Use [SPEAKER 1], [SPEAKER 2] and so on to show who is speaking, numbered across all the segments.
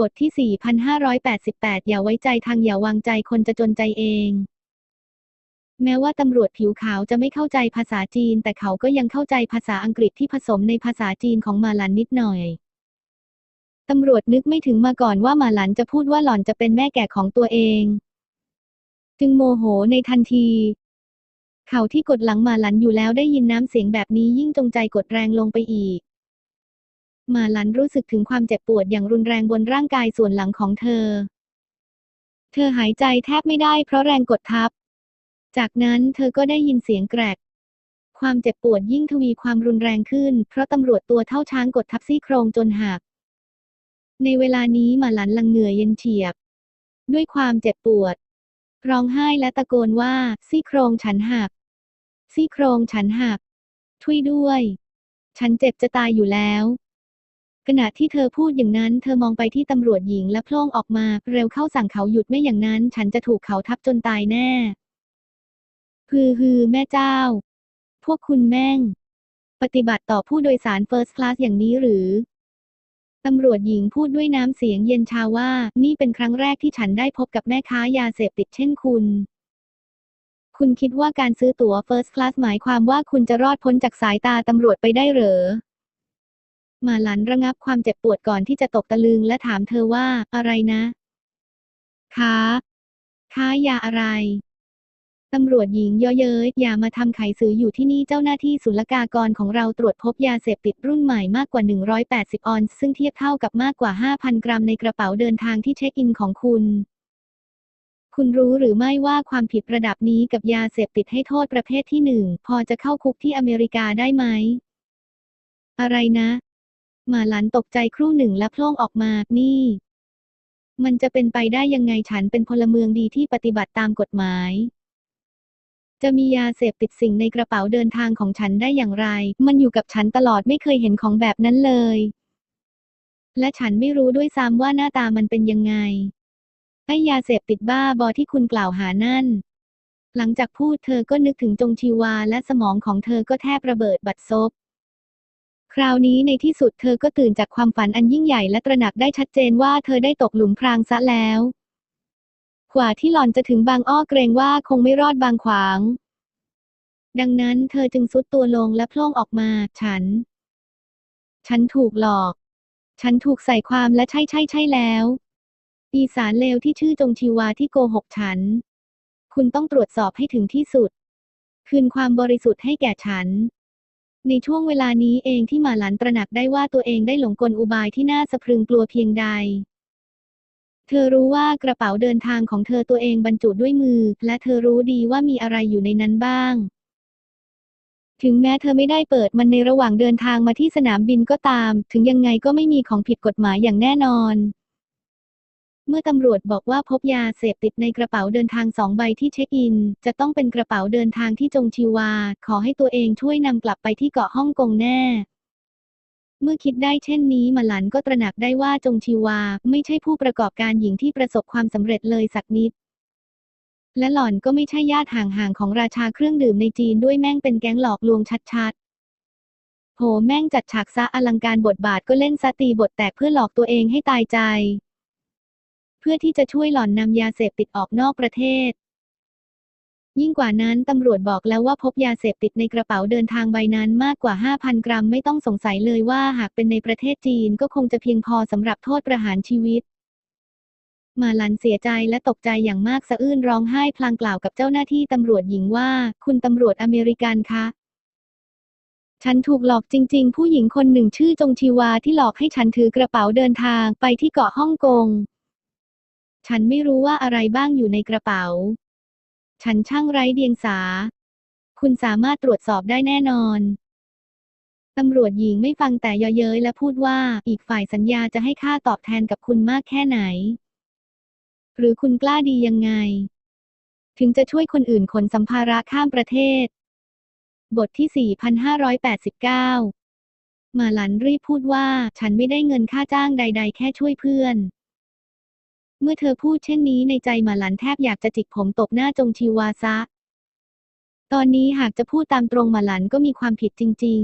[SPEAKER 1] บทที่ 4,588 อย่าไว้ใจทางอย่าวางใจคนจะจนใจเอง แม้ว่าตำรวจผิวขาวจะไม่เข้าใจภาษาจีน แต่เขาก็ยังเข้าใจภาษาอังกฤษที่ผสมในภาษาจีนของมาหลันนิดหน่อย ตำรวจนึกไม่ถึงมาก่อนว่ามาหลันจะพูดว่าหล่อนจะเป็นแม่แก่ของตัวเอง จึงโมโหในทันที เขาที่กดหลังมาหลันอยู่แล้วได้ยินน้ำเสียงแบบนี้ยิ่งจงใจกดแรงลงไปอีก มาหลันรู้สึกถึงความเจ็บปวดอย่างรุนแรงบนร่างกายส่วนหลังของเธอ เธอหายใจแทบไม่ได้เพราะแรงกดทับ จากนั้นเธอก็ได้ยินเสียงแกรก ความเจ็บปวดยิ่งทวีความรุนแรงขึ้น เพราะตำรวจตัวเท่าช้างกดทับซี่โครงจนหัก ในเวลานี้มาหลันลังเหงื่อเย็นเฉียบ ด้วยความเจ็บปวด ร้องไห้และตะโกนว่าซี่โครงฉันหัก ซี่โครงฉันหักช่วยด้วย ฉันเจ็บจะตายอยู่แล้ว ขณะที่เธอพูดอย่างนั้น เธอมองไปที่ตำรวจหญิงและโพล่งออกมา เร็วเข้าสั่งเขาหยุดไม่อย่างนั้น ฉันจะถูกเขาทับจนตายแน่ ฮือฮือแม่เจ้า พวกคุณแม่ง ปฏิบัติต่อผู้โดยสารเฟิร์สคลาสอย่างนี้หรือ ตำรวจหญิงพูดด้วยน้ำเสียงเย็นชาว่า นี่เป็นครั้งแรกที่ฉันได้พบกับแม่ค้ายาเสพติดเช่นคุณคุณคิดว่าการซื้อตั๋วเฟิร์สคลาสหมายความว่าคุณจะรอดพ้นจากสายตาตำรวจไปได้เหรอ มาหลันระงับความเจ็บปวดก่อนที่จะตกตะลึงและถามเธอว่า อะไรนะ ค้า ค้ายาอะไร ตำรวจหญิงเย่อเย้ยอย่ามาทำไขสืออยู่ที่นี่เจ้าหน้าที่ศุลกากรของเราตรวจพบยาเสพติดรุ่นใหม่มากกว่า 180 ออนซ์ซึ่งเทียบเท่ากับมากกว่า 5,000 กรัมในกระเป๋าเดินทางที่เช็คอินของคุณคุณรู้หรือไม่ว่าความผิดระดับนี้กับยาเสพติดให้โทษประเภทที่หนึ่งพอจะเข้าคุกที่อเมริกาได้ไหม อะไรนะ หมาหลันตกใจครู่หนึ่งและโพล่งออกมา นี่ มันจะเป็นไปได้ยังไงฉันเป็นพลเมืองดีที่ปฏิบัติตามกฎหมาย จะมียาเสพติดสิ่งในกระเป๋าเดินทางของฉันได้อย่างไร มันอยู่กับฉันตลอดไม่เคยเห็นของแบบนั้นเลย และฉันไม่รู้ด้วยซ้ำว่าหน้าตามันเป็นยังไง ไอ้ยาเสพติดบ้าบอที่คุณกล่าวหานั่นหลังจากพูดเธอก็นึกถึงจงชีวาและสมองของเธอก็แทบระเบิดบัดซบ คราวนี้ในที่สุดเธอก็ตื่นจากความฝันอันยิ่งใหญ่และตระหนักได้ชัดเจนว่าเธอได้ตกหลุมพรางซะแล้ว กว่าที่หล่อนจะถึงบางอ้อเกรงว่าคงไม่รอดบางขวาง ดังนั้นเธอจึงซุดตัวลงและโพล่งออกมา ฉัน ฉันถูกหลอก ฉันถูกใส่ความและใช่ใช่ใช่แล้ว ปีศาจเลวที่ชื่อจงชีวาที่โกหกฉัน คุณต้องตรวจสอบให้ถึงที่สุด คืนความบริสุทธิ์ให้แก่ฉัน ในช่วงเวลานี้เองที่หมาหลันตระหนักได้ว่าตัวเองได้หลงกลอุบายที่น่าสะพรึงกลัวเพียงใด เธอรู้ว่ากระเป๋าเดินทางของเธอตัวเองบรรจุด้วยมือ และเธอรู้ดีว่ามีอะไรอยู่ในนั้นบ้าง ถึงแม้เธอไม่ได้เปิดมันในระหว่างเดินทางมาที่สนามบินก็ตาม ถึงยังไงก็ไม่มีของผิดกฎหมายอย่างแน่นอน มื่อตำรวจบอกว่าพบยาเสพติดในกระเป๋าเดินทางสองใบที่เช็คอิน จะต้องเป็นกระเป๋าเดินทางที่จงชีวา ขอให้ตัวเองช่วยนำกลับไปที่เกาะฮ่องกงแน่ เมื่อคิดได้เช่นนี้มาหลันก็ตระหนักได้ว่าจงชีวา ไม่ใช่ผู้ประกอบการหญิงที่ประสบความสำเร็จเลยสักนิด และหล่อนก็ไม่ใช่ญาติห่างๆของราชาเครื่องดื่มในจีนด้วยแม่งเป็นแก๊งหลอกลวงชัดๆโหแม่งจัดฉากซะอลังการบทบาทก็เล่นซะตีบทแตกเพื่อหลอกตัวเองให้ตายใจ เพื่อที่จะช่วยหล่อนนำยาเสพติดออกนอกประเทศ ยิ่งกว่านั้นตำรวจบอกแล้วว่าพบยาเสพติดในกระเป๋าเดินทางใบนั้นมากกว่า 5,000 กรัมไม่ต้องสงสัยเลยว่าหากเป็นในประเทศจีนก็คงจะเพียงพอสำหรับโทษประหารชีวิตมาลันเสียใจและตกใจอย่างมากสะอื้นร้องไห้พลางกล่าวกับเจ้าหน้าที่ตำรวจหญิงว่า คุณตำรวจอเมริกันคะ ฉันถูกหลอกจริง ๆ ผู้หญิงคนหนึ่งชื่อจงชีวาที่หลอกให้ฉันถือกระเป๋าเดินทางไปที่เกาะฮ่องกง ฉันไม่รู้ว่าอะไรบ้างอยู่ในกระเป๋า ฉันช่างไร้เดียงสา คุณสามารถตรวจสอบได้แน่นอน ตำรวจหญิงไม่ฟังแต่เยาะเย้ยและพูดว่าอีกฝ่ายสัญญาจะให้ค่าตอบแทนกับคุณมากแค่ไหน หรือคุณกล้าดียังไง ถึงจะช่วยคนอื่นขนสัมภาระข้ามประเทศ บทที่ 4,589 มาหลันรีบพูดว่าฉันไม่ได้เงินค่าจ้างใด ๆ แค่ช่วยเพื่อน เมื่อเธอพูดเช่นนี้ในใจมาหลันแทบอยากจะจิกผมตบหน้าจงชีวาซะ ตอนนี้หากจะพูดตามตรงมาหลันก็มีความผิดจริง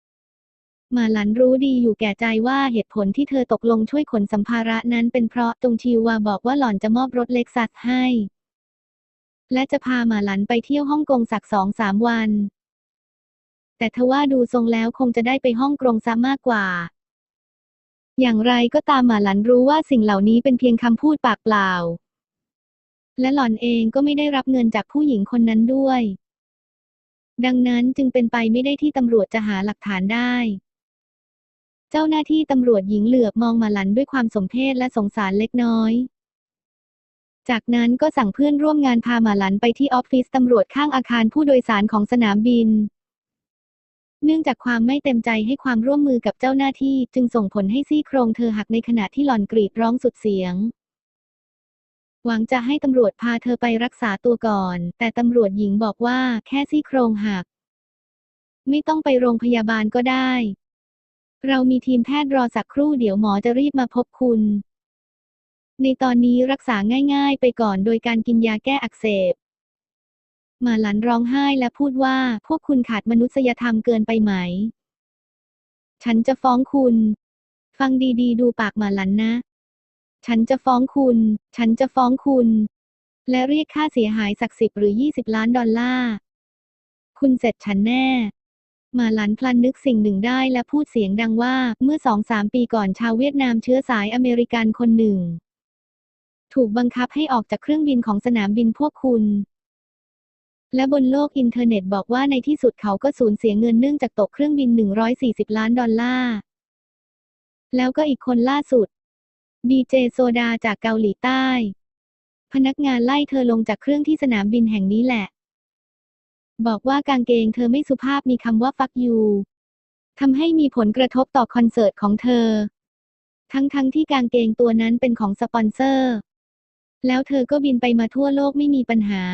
[SPEAKER 1] ๆ มาหลันรู้ดีอยู่แก่ใจว่าเหตุผลที่เธอตกลงช่วยขนสัมภาระนั้นเป็นเพราะตงชิวาบอกว่าหล่อนจะมอบรถเล็กซัสให้ และจะพามาหลันไปเที่ยวฮ่องกงสักสองสามวัน แต่ทว่าดูทรงแล้วคงจะได้ไปฮ่องกงซะมากกว่า อย่างไรก็ตามหมาหลันรู้ว่าสิ่งเหล่านี้เป็นเพียงคำพูดปากเปล่า และหล่อนเองก็ไม่ได้รับเงินจากผู้หญิงคนนั้นด้วย ดังนั้นจึงเป็นไปไม่ได้ที่ตำรวจจะหาหลักฐานได้ เจ้าหน้าที่ตำรวจหญิงเหลือบมองหมาหลันด้วยความสมเพชและสงสารเล็กน้อย จากนั้นก็สั่งเพื่อนร่วมงานพาหมาหลันไปที่ออฟฟิศตำรวจข้างอาคารผู้โดยสารของสนามบิน เนื่องจากความไม่เต็มใจให้ความร่วมมือกับเจ้าหน้าที่ จึงส่งผลให้ซี่โครงเธอหักในขณะที่หลอนกรีดร้องสุดเสียง หวังจะให้ตำรวจพาเธอไปรักษาตัวก่อน แต่ตำรวจหญิงบอกว่าแค่ซี่โครงหัก ไม่ต้องไปโรงพยาบาลก็ได้ เรามีทีมแพทย์รอสักครู่เดี๋ยวหมอจะรีบมาพบคุณ ในตอนนี้รักษาง่าย ๆ ไปก่อนโดยการกินยาแก้อักเสบ มาหลันร้องไห้และพูดว่าพวกคุณขาดมนุษยธรรมเกินไปไหม ฉันจะฟ้องคุณ ฟังดีๆดูปากหมาหลันนะ ฉันจะฟ้องคุณ ฉันจะฟ้องคุณ และเรียกค่าเสียหายสักสิบหรือยี่สิบล้านดอลลาร์ คุณเสร็จฉันแน่มาหลันพลันนึกสิ่งหนึ่งได้และพูดเสียงดังว่าเมื่อสองสามปีก่อนชาวเวียดนามเชื้อสายอเมริกันคนหนึ่ง ถูกบังคับให้ออกจากเครื่องบินของสนามบินพวกคุณ และบนโลกอินเทอร์เน็ตบอกว่าในที่สุดเขาก็สูญเสียเงินเนื่องจากตกเครื่องบิน 140 ล้านดอลลาร์ แล้วก็อีกคนล่าสุด ดีเจโซดาจากเกาหลีใต้ พนักงานไล่เธอลงจากเครื่องที่สนามบินแห่งนี้แหละ บอกว่ากางเกงเธอไม่สุภาพมีคำว่า fuck you ทำให้มีผลกระทบต่อคอนเสิร์ตของเธอ ทั้งๆทที่กางเกงตัวนั้นเป็นของสปอนเซอร์ แล้วเธอก็บินไปมาทั่วโลกไม่มีปัญหา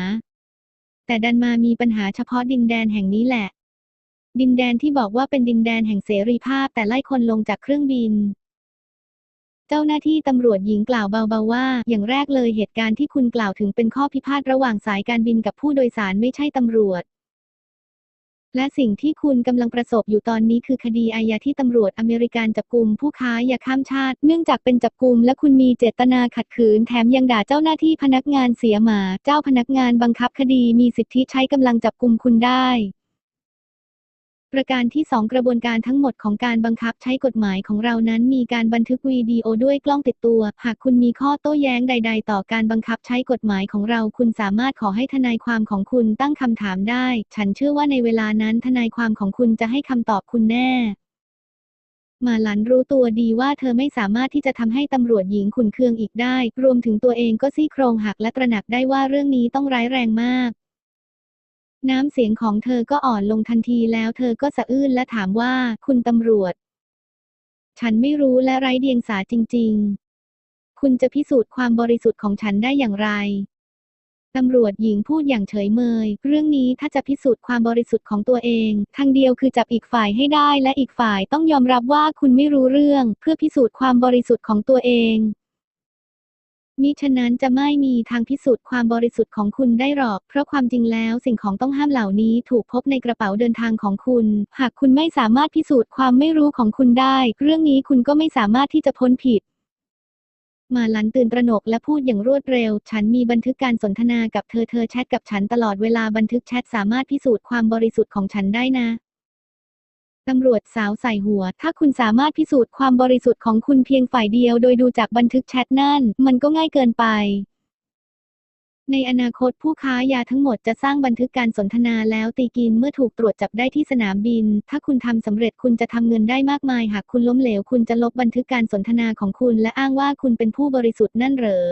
[SPEAKER 1] แต่ดันมามีปัญหาเฉพาะดินแดนแห่งนี้แหละ ดินแดนที่บอกว่าเป็นดินแดนแห่งเสรีภาพแต่ไล่คนลงจากเครื่องบิน เจ้าหน้าที่ตำรวจหญิงกล่าวเบาๆว่า อย่างแรกเลยเหตุการณ์ที่คุณกล่าวถึงเป็นข้อพิพาทระหว่างสายการบินกับผู้โดยสารไม่ใช่ตำรวจ และสิ่งที่คุณกำลังประสบอยู่ตอนนี้คือคดีอาญาที่ตำรวจอเมริกันจับกลุมผู้ค้ายาข้ามชาติ เนื่องจากเป็นจับกลุมและคุณมีเจตนาขัดขืน แถมยังด่าเจ้าหน้าที่พนักงานเสียหมา เจ้าพนักงานบังคับคดีมีสิทธิใช้กำลังจับกลุมคุณได้ ประการที่สองกระบวนการทั้งหมดของการบังคับใช้กฎหมายของเรานั้นมีการบันทึกวิดีโอด้วยกล้องติดตัว หากคุณมีข้อโต้แย้งใด ๆ ต่อการบังคับใช้กฎหมายของเรา คุณสามารถขอให้ทนายความของคุณตั้งคำถามได้ ฉันเชื่อว่าในเวลานั้นทนายความของคุณจะให้คำตอบคุณแน่มาหลันรู้ตัวดีว่าเธอไม่สามารถที่จะทำให้ตำรวจหญิงขุนเคืองอีกได้ รวมถึงตัวเองก็ซี่โครงหักและตระหนักได้ว่าเรื่องนี้ต้องร้ายแรงมาก น้ำเสียงของเธอก็อ่อนลงทันทีแล้วเธอก็สะอื้นและถามว่าคุณตำรวจ ฉันไม่รู้และไร้เดียงสาจริง ๆ คุณจะพิสูจน์ความบริสุทธิ์ของฉันได้อย่างไรตำรวจหญิงพูดอย่างเฉยเมย เรื่องนี้ถ้าจะพิสูจน์ความบริสุทธิ์ของตัวเอง ทางเดียวคือจับอีกฝ่ายให้ได้และอีกฝ่ายต้องยอมรับว่าคุณไม่รู้เรื่อง เพื่อพิสูจน์ความบริสุทธิ์ของตัวเอง มิฉะนั้นจะไม่มีทางพิสูจน์ความบริสุทธิ์ของคุณได้หรอก เพราะความจริงแล้วสิ่งของต้องห้ามเหล่านี้ถูกพบในกระเป๋าเดินทางของคุณ หากคุณไม่สามารถพิสูจน์ความไม่รู้ของคุณได้ เรื่องนี้คุณก็ไม่สามารถที่จะพ้นผิดมาหลันตื่นตระหนกและพูดอย่างรวดเร็ว ฉันมีบันทึกการสนทนากับเธอ เธอแชทกับฉันตลอดเวลาบันทึกแชทสามารถพิสูจน์ความบริสุทธิ์ของฉันได้นะ ตำรวจสาวใส่หัว ถ้าคุณสามารถพิสูจน์ความบริสุทธิ์ของคุณเพียงฝ่ายเดียวโดยดูจากบันทึกแชทนั่น มันก็ง่ายเกินไป ในอนาคตผู้ค้ายาทั้งหมดจะสร้างบันทึกการสนทนาแล้วตีกินเมื่อถูกตรวจจับได้ที่สนามบิน ถ้าคุณทำสำเร็จคุณจะทำเงินได้มากมาย หากคุณล้มเหลวคุณจะลบบันทึกการสนทนาของคุณ และอ้างว่าคุณเป็นผู้บริสุทธิ์นั่นเหรอ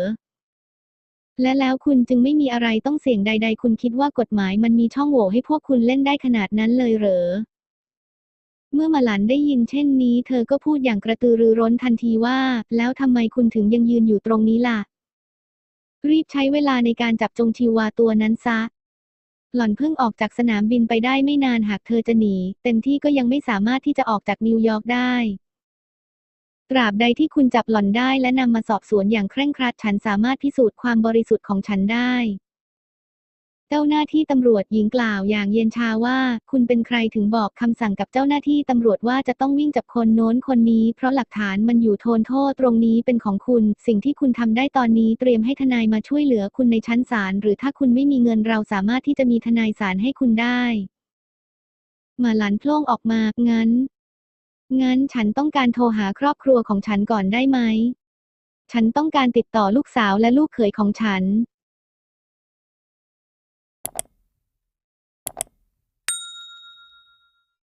[SPEAKER 1] และแล้วคุณจึงไม่มีอะไรต้องเสี่ยงใด ๆ คุณคิดว่ากฎหมายมันมีช่องโหว่ให้พวกคุณเล่นได้ขนาดนั้นเลยเหรอ เมื่อมาหลันได้ยินเช่นนี้ เธอก็พูดอย่างกระตือรือร้นทันทีว่า แล้วทำไมคุณถึงยังยืนอยู่ตรงนี้ล่ะ รีบใช้เวลาในการจับจงชิวาตัวนั้นซะ หล่อนเพิ่งออกจากสนามบินไปได้ไม่นานหากเธอจะหนี เต็มที่ก็ยังไม่สามารถที่จะออกจากนิวยอร์กได้ตราบใดที่คุณจับหล่อนได้และนำมาสอบสวนอย่างเคร่งครัดฉันสามารถพิสูจน์ความบริสุทธิ์ของฉันได้ เจ้าหน้าที่ตำรวจหญิงกล่าวอย่างเย็นชาว่า คุณเป็นใครถึงบอกคำสั่งกับเจ้าหน้าที่ตำรวจว่าจะต้องวิ่งจับคนโน้นคนนี้ เพราะหลักฐานมันอยู่โทนโทษตรงนี้เป็นของคุณ สิ่งที่คุณทำได้ตอนนี้เตรียมให้ทนายมาช่วยเหลือคุณในชั้นศาลหรือถ้าคุณไม่มีเงินเราสามารถที่จะมีทนายศาลให้คุณได้มาหลานโพล่งออกมางั้น งั้นฉันต้องการโทรหาครอบครัวของฉันก่อนได้ไหม ฉันต้องการติดต่อลูกสาวและลูกเขยของฉัน